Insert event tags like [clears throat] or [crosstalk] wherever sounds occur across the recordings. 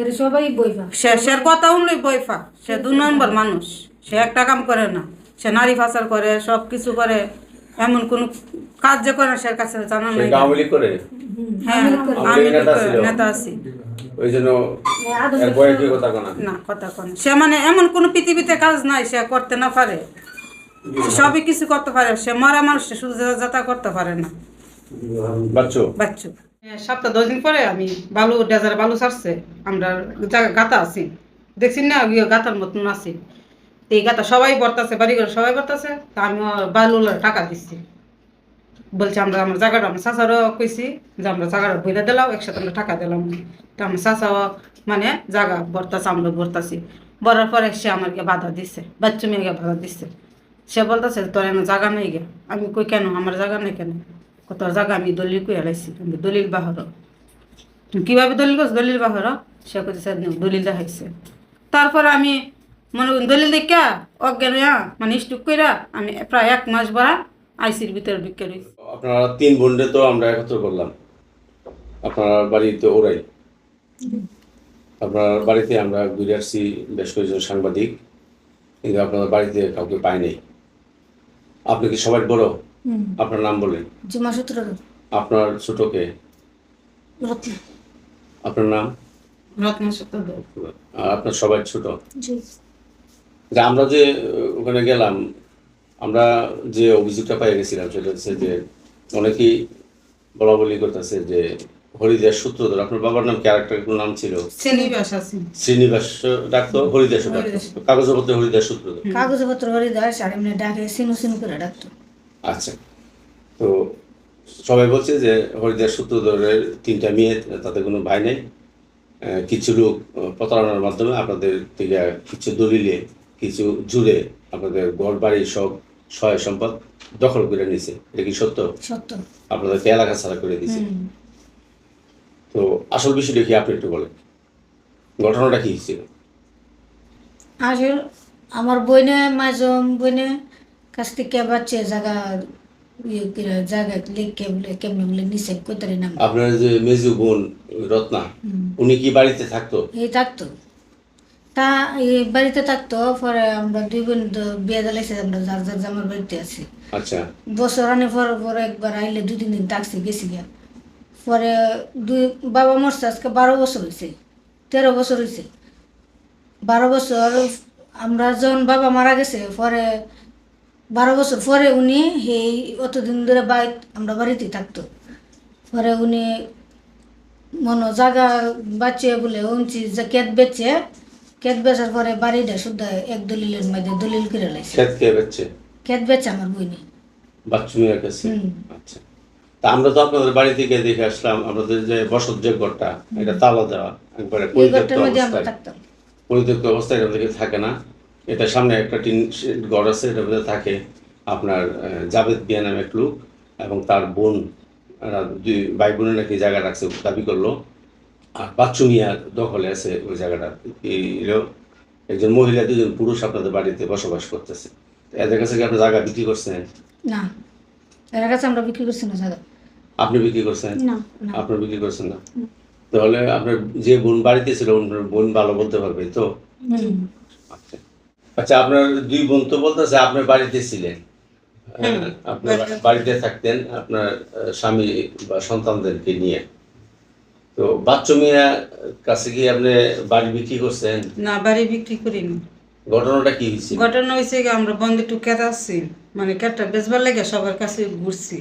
এরা সবাই সে সের কথা উনলেই বইফা। সে দু নম্বর মানুষ। সে একটা কাম করে না। সে নারী পাচার করে সব কিছু করে। এমন কোন কাজ যে করে না সে কাছে জানা নাই। আওয়ামী করে? হ্যাঁ আমি নেতা আছি। ওই জন্য কথা না কথা কোন। সে মানে এমন কোন পৃথিবীতে কাজ নাই সে করতে না পারে। সে সবই কিছু করতে পারে। সে মরা মানুষ সে শুধু যাতা করতে পারে না। বাচ্চু? বাচ্চু। সপ্তাহ দশ দিন পরে আমি বালু, ডেজার বালু ছাড়ছে। আমরা গাতা আছি। দেখছি না? গাতার মতন আছি। তো এই গাতা সবাই বর্তাছে বাড়ি ঘরে সবাই বর্তাছে তা আমি বালুর টাকা দিচ্ছি। বলছে, আমরা, আমার জায়গাটা আমার চাচারও কইছি যে, আমরা জায়গাটা বইলে দিলাম, একসাথে আমরা টাকা দিলাম। তো আমার চাচাও মানে জায়গা বর্তাছে আমরা বর্তাছি বলার পরে সে আমাকে বাধা দিচ্ছে বাচ্চা মেয়েকে বাধা দিচ্ছে সে বলতেছে, তোর এনে জায়গা নেই গে। আমি কই, কেন? আমার জায়গা নেই কেন? কত জায়গা আমি দলিল কই হারাইছি আমি দলিল বাহর কীভাবে দলিল করছ দলিল বাহর সে কইছে দলিল দেখাইছে। তারপরে আমি মনে দলিল দেখা অজ্ঞান মানে স্টুক কইরা আমি প্রায় এক মাস ভরা আইসির ভিতরে ঢুকে রয়েছি আপনারা তিন বোনরে তো আমরা একত্র করলাম। আপনার বাড়িতে ওরাই। আপনার বাড়িতে আমরা ঘুরে আসছি, বেশ কয়েকজন সাংবাদিক। কিন্তু আপনার বাড়িতে কাউকে পাই নাই। আপনি কি সবাই বড়? আপনার নাম বলেন। জুমা সূত্র আপনার ছোটকে রত্ন। আপনার নাম? রত্ন সত্য আর আপনার সবাই ছোট? জি। আমরা যে ওখানে গেলাম আমরা যে অভিযোগটা পাই গেছিলাম সেটা হচ্ছে যে অনেকেই বলা বলি করতেছে যে হরিদাস সূত্রধর আপনার বাবার নাম ক্যারেক্টার কোনো নাম ছিল? শ্রেণীবাস আছে। শ্রীনিবাস ডাকতো? হরিদাস ডাকতো। হরিদাস। কাগজপত্রে হরিদাস সূত্রধর। কাগজপত্র করে দেয় আর এমনি ডাকে সিনু সিনু করে ডাকতো। আচ্ছা তো সবাই বলছে যে হরিদাস সূত্রধরের তিনটা মেয়ে তাতে কোনো ভাই নেই। কিছু লোক প্রতারণার মাধ্যমে আপনাদের থেকে কিছু দলিলে কিছু জুড়ে আপনাদের ঘর বাড়ি সব সহায় সম্পদ দখল করে নিছে। এটা কি সত্য? সত্য। আপনাদেরকে এলাকা ছাড়া করে হুম। তো আসল বিষয়টা কি আপনি একটু বলেন। ঘটনাটা কি ছিল আসলে আমার বইনে মাঝম বইনে কাছ থেকে বাচ্চা জায়গা ইয়ে করে জায়গা লিখে বলে কেমনে বলে নিচে কোথায় নাম আপনার যে মেজু বোন রত্না উনি কি বাড়িতে থাকতো এই থাকতো তা এই বাড়িতে থাকতো পরে আমরা দুই বোন বিয়ে দিলাইছি আমরা যার যার জামার বাড়িতে আছি আচ্ছা বছর আনে পর পরে একবার আইলে দুই তিন দিন থাকছি গেছি গিয়া পরে দুই বাবা মরছে আজকে বারো বছর হয়েছে তেরো বছর হয়েছে বারো বছর আমরা যখন বাবা মারা গেছে পরে বারো বছর পরে উনি সেই অতদিন ধরে বাড়ি আমরা বাড়িতেই থাকতো। পরে উনি মনো জায়গা বাঁচিয়ে বলে উনছি যে কেত বেচে কেত বেচার পরে বাড়িটা শুদ্ধ এক দলিলের মধ্যে দলিল করে লাইছে। ক্ষেত কে বেচছে কেত বেচে আমার বইনি। বাচ্চু মিয়ার কাছে হুম। আচ্ছা। তা আমরা তো আপনাদের বাড়ি থেকে দেখে আসলাম আপনাদের যে বসত যে ঘরটা এটা তালা দেওয়া একবারে এই পরিত্যক্ত ঘরটার মধ্যে আমরা অবস্থায়। থাকতাম। পরিত্যক্ত অবস্থায় এটা থেকে থাকে না। এটা সামনে একটা টিন শেড ঘর আছে এটার মধ্যে থাকে আপনার জাভেদ বিয়া নামে এক লোক এবং তার বোন দুই ভাই বোনের নাকি জায়গা রাখছে দাবি করল। আর বাচ্চু মিয়ার দখলে আছে ওই জায়গাটা। এই একজন মহিলা দুজন পুরুষ আপনাদের বাড়িতে বসবাস করতেছে। এদের কাছে কি আপনি জায়গা বিক্রি করছেন? না। এর কাছে আমরা বিক্রি করছি না জায়গা। আপনি বিক্রি করছেন? না আপনি বিক্রি করছেন না? তাহলে আপনার যে বোন বাড়িতে ছিল বোন ভালো বলতে পারবে তো? আচ্ছা। আচ্ছা আপনার দুই বোন তো বলতেছে আপনার বাড়িতে ছিলেন। আপনার বাড়িতে থাকতেন আপনার স্বামী বা সন্তানদেরকে নিয়ে। তো বাচ্চু মিয়া কাছে কি আপনি বাড়ি বিক্রি করছেন? না বাড়ি বিক্রি করিনি। ঘটনাটা কি হয়েছে ঘটনা হয়েছে আমরা বন্ধ কেত আসছি মানে কেটটা বেচবার লেগে সবার কাছে ঘুরছি।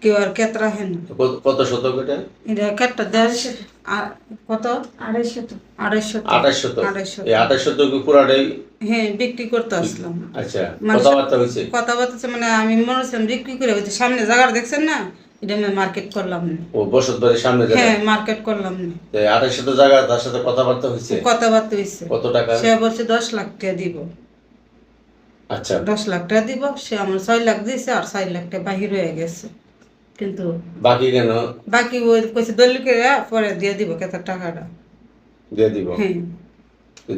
কেউ আর কেত রাখে না। কত- কত শতক এটা? এটা কেটটা দেশ কত? আড়াইশো তো আড়াইশো শতক। আড়াইশো এই আঠাশ শতক পুরাটাই হ্যাঁ বিক্রি করতে আসলাম। আচ্ছা মানে- কথাবার্তা হয়েছে? কথাবার্তা মানে আমি মনে হচ্ছিলাম বিক্রি করে ওই সামনে জায়গাটা দেখছেন না? এটা আমি মার্কেট করলাম না। ও বসত বাড়ির সামনে হ্যাঁ মার্কেট করলাম না। আঠাশ শত জায়গা তার সাথে কথাবার্তা হয়েছে? কথাবার্তা হয়েছে। কত টাকা? সে বলছে দশ লাখ টাকা দিব। আচ্ছা। দশ লাখ টাকা দিব সে আমার ছয় লাখ দিয়েছে আর ছয় লাখ টাকা বাহির হয়ে গেছে। কিন্তু বাকি কেন? বাকি ওই কইছে দলিল করে পরে দিয়ে দিব কত টাকাটা। দিয়ে দিব? হ্যাঁ।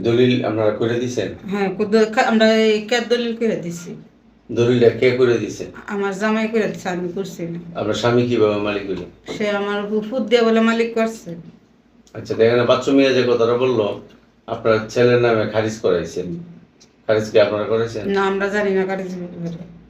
দলিল আপনারা করে দিছেন? হ্যাঁ আমরা এই ক্যাট দলিল করে দিছি। দলিলটা কে করে দিছে? আমার জামাই করে দিছে আমি করছি আপনার স্বামী কীভাবে মালিক হইল সে আমার ফুট দিয়ে বলে মালিক করছে। আচ্ছা দেখেন বাচ্চু মিয়া যে কথাটা বলল আপনার ছেলের নামে খারিজ করাইছেন। খারিজ কি আপনারা করেছেন? না আমরা জানি না গাড়ি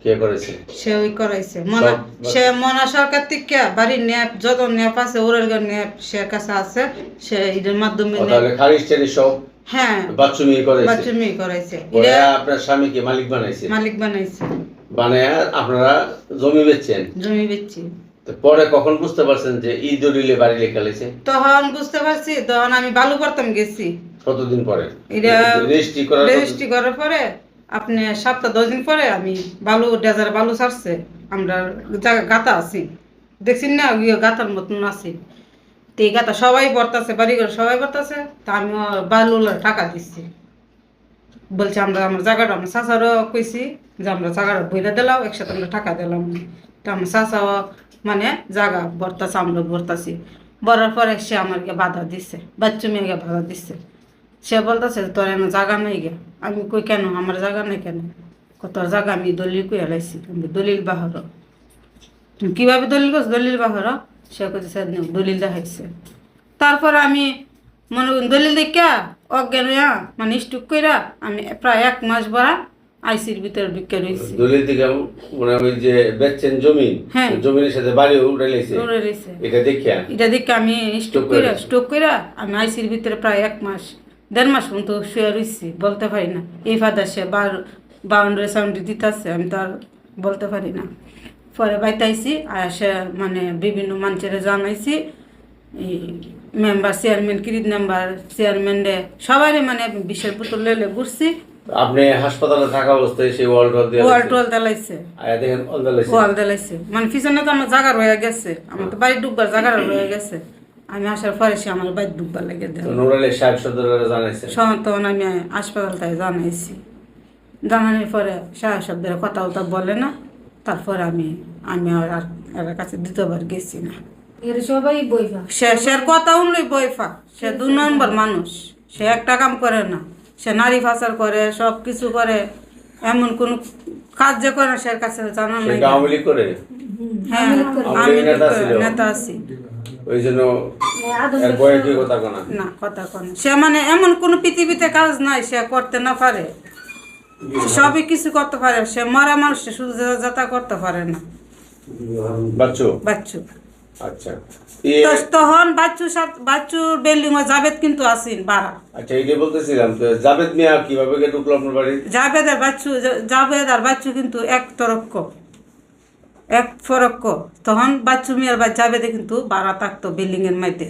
কে করেছে? সে ওই করাইছে। মনা সে মনা সরকার থেকে বাড়ির ন্যাপ যত ন্যাপ আছে ওরের ন্যাপ সে কাছে আছে। সে এদের মাধ্যমে তাহলে খারিজ টারিজ সব হ্যাঁ বাচ্চু মিয়া করেছে বাচ্চা মেয়ে করাইছে। পরে আপনার স্বামীকে মালিক বানাইছে? মালিক বানাইছে। বানায় আপনারা জমি বেচছেন? জমি বেচছি। পরে কখন বুঝতে পারছেন যে ই দলিলে বাড়ি লেখা লেছে তখন বুঝতে পারছি তখন আমি বালু করতাম গেছি। কতদিন পরে? এটা রেজিস্ট্রি করার রেজিস্ট্রি করার পরে আপনি সপ্তাহ, দশ দিন পরে আমি বালু, ডেজার বালু ছাড়ছে, আমরা গাতা আছি। দেখছেন না গাতার মতন আছি। তো এই গাতা সবাই পড়তেছে বাড়ি ঘর সবাই পড়তেছে তা আমি বালুর টাকা দিচ্ছি। বলছে, আমরা, আমার জায়গাটা আমার চাচারও কইছি যে, আমরা জায়গাটা বইলে দিলাম, একসাথে আমরা টাকা দিলাম। তো আমার চাচাও মানে জায়গা বর্তাছে আমরা বর্তাছি বরার পরে সে আমাকে বাধা দিচ্ছে বাচ্চা মেয়েকে বাধা দিচ্ছে সে বলতেছে তোর এনে জায়গা নেই গে। আমি কই কেন? আমার জায়গা নেই কেন? কত জায়গা আমি দলিল কই এলাইছি আমি দলিল বাহর। তুমি কীভাবে দলিল করছ? দলিল বাহর। সে কইছে দলিল দেখাইছে। তারপর আমি মনে দলিল দেখা অজ্ঞান হইয়া মানে স্টুক কইরা আমি প্রায় এক মাস ভরা আইসির ভিতরে ঢুকে রয়েছি দলিল থেকে মনে হয় যে বেচছেন জমি হ্যাঁ। জমির সাথে বাড়ি উঠে লেছে দৌড়ে রয়েছে এটা দেখিয়া এটা দেখে আমি স্টোক কইরা স্টোক কইরা আমি আইসির ভিতরে প্রায় এক মাস দেড় মাস পর্যন্ত শুয়ে রয়েছি বলতে পারি না। এই ফাদার সে বার বাউন্ডারি সাউন্ডারি দিতেছে আমি তো আর বলতে পারি না। পরে বাইতে আইসি আর সে মানে বিভিন্ন মানুষের জানাইছি এই মেম্বার চেয়ারম্যান কিরিত মেম্বার চেয়ারম্যান সবারই মানে বিশের পুতুল লেলে ঘুরছি। আপনি হাসপাতালে থাকা অবস্থায় সেই ওয়াল টল দিয়ে ওয়াল টোয়াল দেলাইছে আয়া দেখেন ওয়াল দেলাইছে ওয়াল দেলাইছে মানে পিছনে তো আমার জায়গা রয়ে গেছে আমার তো বাড়ি ডুববার জায়গা [clears throat] রয়ে গেছে। আমি আসার পরে সে আমার বাড়ি ডুববার লেগে দেয় নুরালি সাহেব সদরে জানাইছে? তখন আমি হাসপাতাল থেকে জানাইছি। জানানোর পরে সাহেব শব্দের কথা উতা বলে না তারপর আমি আমি আর আর এর কাছে দ্বিতীয়বার গেছি না। কথা উনলই বইফা সে দু নম্বর মানুষ। সে একটা কাম করে না। সে নারী করে সব কিছু করে। এমন কোন কাজ যে করে না সে কাছে জানা নাই করে? হ্যাঁ আমি নেতা আছি। ওই জন্য কোনা। না কথা কোন। সে মানে এমন কোন পৃথিবীতে কাজ নাই সে করতে না পারে। সবই কিছু করতে পারে সে মরা মানুষ শুধু যাতা করতে পারে না। বাচ্চু। বাচ্চু। আচ্ছা। তখন বাচ্চু বাচ্চুর বিল্ডিং জাবেদ কিন্তু বাড়া আচ্ছা এইটা বলতেছিলাম জাবেদ মিয়া কীভাবে ঢুকলো আপনার বাড়ি? জাবেদ আর বাচ্চু জাবেদ আর বাচ্চু কিন্তু এক তরক্ক এক ফরক্ক। তখন বাচ্চু মিয়ার বা জাবেদে কিন্তু বাড়া থাকতো বিল্ডিংয়ের এর মধ্যে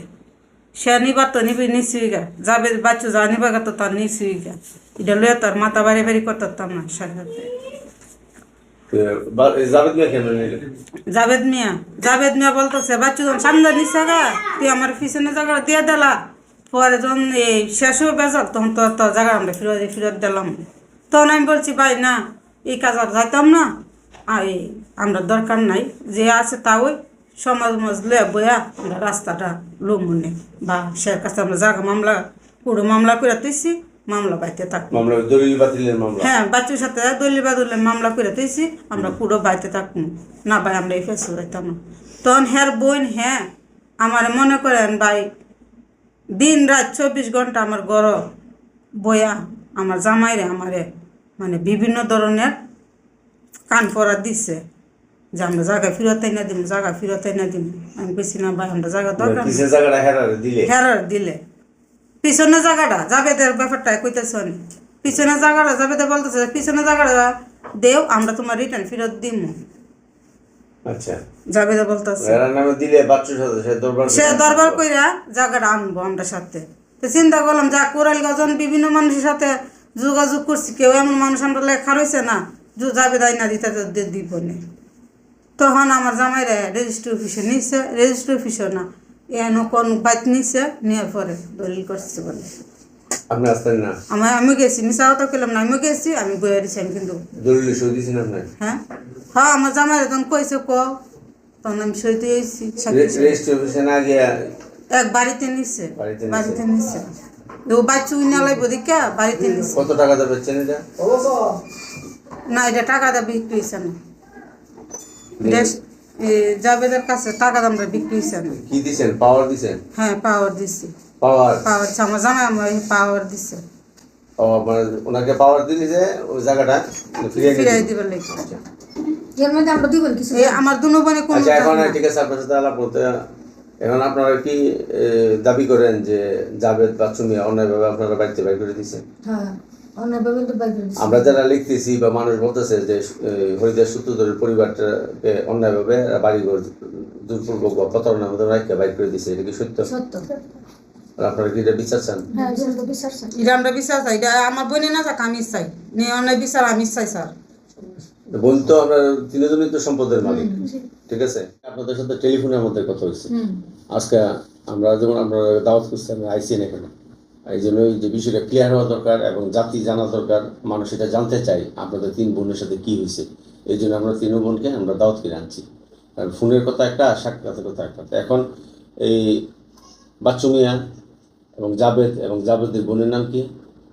সে নিবার তো নিবি নিশ্চয়ই গা জাবেদ বাচ্চু যা নিবা গা তো তার নিশ্চয়ই গা এটা লয়ে তার মাথা বাড়ি বাড়ি করতাম না সাথে তো জাবেদ মিয়া জাবেদ মিয়া বলতেছে বাচ্চু যখন সামনে নিচ্ছে গা তুই আমার পিছনে জায়গা দিয়ে দিলা। পরে যখন এই শেষ হয়ে বেজাল তখন তো তোর জায়গা আমরা ফিরত ফিরত দিলাম। তখন আমি বলছি ভাই না এই কাজ আর যাইতাম না। আমরা দরকার নাই। যে আছে তা ওই সমাজ মজলে বয়া আমরা রাস্তাটা লোমনে বা সে কাছে আমরা জায়গা মামলা পুরো মামলা করে তুইছি মামলা বাইতে থাক মামলা দলিল বাতিলের মামলা। হ্যাঁ বাচ্চার সাথে দলীয় বাদলে মামলা করে দিয়েছি আমরা পুরো বাইতে থাকব। না ভাই আমরা এই ফেসে যাইতাম না। তখন হ্যার বোন হ্যাঁ আমার মনে করেন ভাই দিন রাত চব্বিশ ঘণ্টা আমার গড় বয়া আমার জামাইরে আমারে মানে বিভিন্ন ধরনের কান পরা দিচ্ছে যে আমরা জায়গা ফিরত না দিব জায়গা ফিরত না দিব আমি কইছি না ভাই আমরা জায়গা দরকার হেরারে দিলে। পিছনে জায়গাটা জাবেদের ব্যাপারটা কইতেছ পিছনে জায়গাটা জাবেদে বলতেছে পিছনে জায়গাটা দেও আমরা তোমার রিটার্ন ফেরত দিব আচ্ছা। জাবেদে বলতেছে। দিলে বাচ্চুর সে দরবার সে দরবার কইরা জায়গাটা আনব আমরা সাথে। তো চিন্তা করলাম যা কোরাল গজন বিভিন্ন মানুষের সাথে যোগাযোগ করছি কেউ এমন মানুষ আমরা লেখা রয়েছে না। যে জাবেদ না দিতে তো দে- দিব না। তখন আমার জামাইরা রেজিস্ট্রি অফিসে নিছে রেজিস্ট্রি অফিসে না। এন কোন বাইক নিছে নেওয়ার পরে দলিল করছে বলে। আপনি আসতেন না? আমি আমি গেছি মিশা কথা কইলাম না আমি গেছি আমি বইয়া দিছি আমি কিন্তু দলিল সই দিয়েছেন আপনি হ্যাঁ। হ্যাঁ আমার জামাইরা তখন কইছে ক। তখন আমি সইতে এসেছি রেজিস্ট্রি অফিসে না গিয়া এক বাড়িতে নিছে বাড়িতে নিছে। ও বাচ্চা উইনা লাগবো দেখা বাড়িতে নিছে। কত টাকা দেবে এটা না এটা টাকা দা বিক্রি হয়েছে না। জাবেদের কাছে টাকা দামটা বিক্রি হয়েছে না। কি দিছেন? পাওয়ার দিছেন? হ্যাঁ পাওয়ার দিছি। পাওয়ার? পাওয়ার আমার আমার পাওয়ার দিছে। ও আপনার ওনাকে পাওয়ার দিলি যে ওই জায়গাটা? ফিরিয়ে ফিরাই দিলি? দিবার এর মধ্যে আমরা দিবেন কিছু এই আমার দুনো বোনে কোনো আচ্ছা এখন ঠিক আছে আপনার সাথে আলাপ করতে এখন আপনারা কি দাবি করেন যে জাভেদ বা চুমিয়া অন্যায়ভাবে আপনারা বাড়িতে বাইর করে দিচ্ছেন হ্যাঁ। আমরা যারা লিখতেছি বা মানুষ বলতেছে যে হরিদাস সূত্রধরের পরিবারটাকে অন্যায়ভাবে বাড়িঘর দুর্পূর্বক বা প্রতারণার মধ্যে রাখতে বাইর করে দিচ্ছে এটা কি সত্য? সত্য। আপনারা কি এটা বিচার চান? হ্যাঁ এটা বিশ্বাস এটা আমরা বিচার চাই। এটা আমার বোনে না যাক আমি চাই। নিয়ে অনেক বিচার আমি চাই স্যার। বোন তো আমরা তিনজনই তো সম্পদের মালিক ঠিক আছে? আপনাদের সাথে টেলিফোনের মধ্যে কথা হয়েছে। আজকে আমরা যেমন আমরা দাওয়াত করছি আমরা আইসি না এখানে। এই জন্য যে বিষয়টা ক্লিয়ার হওয়া দরকার এবং জাতি জানা দরকার, মানুষ এটা জানতে চাই আপনাদের তিন বোনের সাথে কি হয়েছে। এই জন্য আমরা তিন বোনকে আমরা দাওয়াত কিনে আনছি। কারণ ফোনের কথা একটা, আর সাক্ষাতের কথা একটা। এখন এই বাচ্চু মিয়া এবং জাবেদ এবং জাবেদের বোনের নাম কি?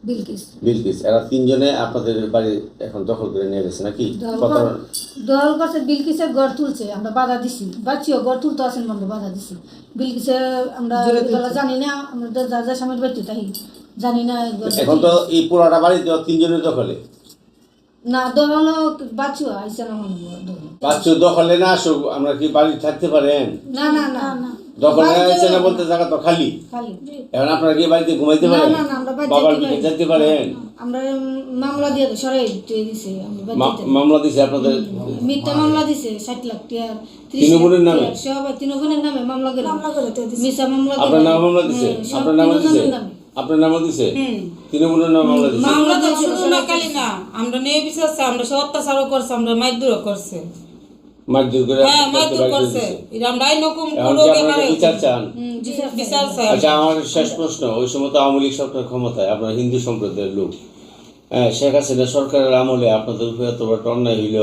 বিলকিস বিলকিস এরা তিনজনে আপনাদের বাড়ি এখন দখল করে নিয়ে গেছে নাকি? দখল- করছে বিলকিসের ঘর তুলছে আমরা বাধা দিছি। বাচ্চিও ঘর তুলতে আসেন আমরা বাধা দিছি। বিলকিসে আমরা জানি না আমরা যা স্বামীর বাড়িতে তাই জানি না এখন তো এই পুরাটা বাড়ি তো তিনজনের দখলে। না দল হলো বাচ্চু আইসা না বাচ্চু দখলে। না আসুক আমরা কি বাড়ি থাকতে পারেন? না না। না না। দখলে আছে না বলতে জায়গা তো খালি। খালি। এখন আপনারা কি বাড়িতে ঘুমাইতে পারেন না না আমরা বাড়ি বাবার দিকে যেতে পারেন? আমরা মামলা দিয়ে সরাই দিছে আমরা বাড়ি মা- যেতে- মামলা দিছে আপনাদের? মিথ্যা মামলা দিছে ষাট লাখ টাকা ত্রিশ তিন লাখ নামে? সবাই তিন নামে মামলা করে মামলা মামলা আপনার নাম মামলা দিছে? হ্যাঁ, সব আপনার নাম দিছে? আপনার নাম দিছে? তৃণমূলের নাম মামলা দিছে? মামলা তো শুধু না কালি না আমরা নিয়ে চাই আমরা সে অত্যাচারও করছে আমরা মাইদুরও করছে। মারধর করে হ্যাঁ করে করছে। এই নকুম এখন কি কুড়োকে আপনারা মারে বিচার চান? বিচার চাই। আচ্ছা আমার শেষ প্রশ্ন। ওই সময় তো আওয়ামী লীগ সরকার ক্ষমতায় আপনার হিন্দু সম্প্রদায়ের লোক। হ্যাঁ শেখ হাসিনা সরকারের আমলে আপনাদের উপরে এত বড় অন্যায় হইল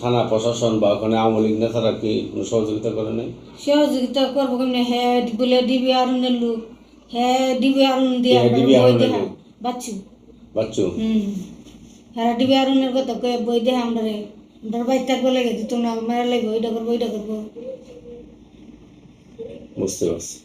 থানা প্রশাসন বা ওখানে আওয়ামী লীগ নেতারা কি কোনো সহযোগিতা করে নাই? সহযোগিতা করব কেমনে? হ্যাঁ বলে ডিবি আরুনের লোক। হ্যাঁ ডিবি আরুন দিয়ে ডিবি আরুনের লোক। বাচ্চু। বাচ্চু? হুম। হ্যাঁ ডিবি আরুনের কথা কয়ে বই দেখা আমরা রে আমরা বাইর থাকব লেগে না মেরা লেগে ওইটা করব ওইটা করব। বুঝতে পারছি।